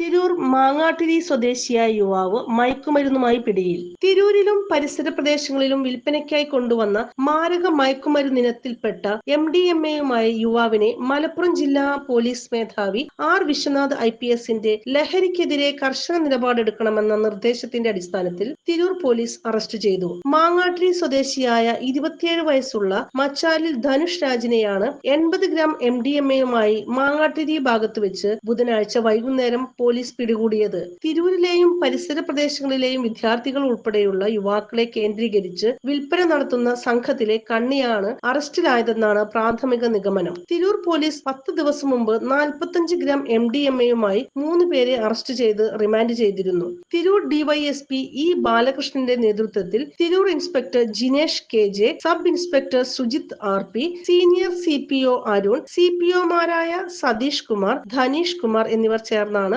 തിരൂർ മാങ്ങാട്ടിരി സ്വദേശിയായ യുവാവ് മയക്കുമരുന്നുമായി പിടിയിൽ. തിരൂരിലും പരിസര പ്രദേശങ്ങളിലും വിൽപ്പനയ്ക്കായി കൊണ്ടുവന്ന മാരക മയക്കുമരുന്നിനത്തിൽപ്പെട്ട എം ഡി എം എയുമായ യുവാവിനെ മലപ്പുറം ജില്ലാ പോലീസ് മേധാവി ആർ വിശ്വനാഥ് ഐ പി എസിന്റെ ലഹരിക്കെതിരെ കർശന നിലപാടെടുക്കണമെന്ന നിർദ്ദേശത്തിന്റെ അടിസ്ഥാനത്തിൽ തിരൂർ പോലീസ് അറസ്റ്റ് ചെയ്തു. മാങ്ങാട്ടിരി സ്വദേശിയായ ഇരുപത്തിയേഴ് വയസ്സുള്ള മച്ചാലിൽ ധനുഷ് രാജിനെയാണ് എൺപത് ഗ്രാം എം ഡി എം എയുമായി മാങ്ങാട്ടിരി ഭാഗത്ത് വെച്ച് ബുധനാഴ്ച വൈകുന്നേരം പോലീസ് പിടികൂടിയത്. തിരൂരിലെയും പരിസര പ്രദേശങ്ങളിലെയും വിദ്യാർത്ഥികൾ ഉൾപ്പെടെയുള്ള യുവാക്കളെ കേന്ദ്രീകരിച്ച് വിൽപ്പന നടത്തുന്ന സംഘത്തിലെ കണ്ണിയാണ് അറസ്റ്റിലായതെന്നാണ് പ്രാഥമിക നിഗമനം. തിരൂർ പോലീസ് പത്ത് ദിവസം മുമ്പ് നാൽപ്പത്തഞ്ച് ഗ്രാം എം ഡി എം എയുമായി മൂന്ന് പേരെ അറസ്റ്റ് ചെയ്ത് റിമാൻഡ് ചെയ്തിരുന്നു. തിരൂർ ഡിവൈഎസ്പി ഇ ബാലകൃഷ്ണന്റെ നേതൃത്വത്തിൽ Tirur inspector Jinesh K J sub inspector Sujith R P senior C P O Arun C P ഒമാരായ Satheesh Kumar Dhaneesh Kumar എന്നിവർ ചേർന്നാണ്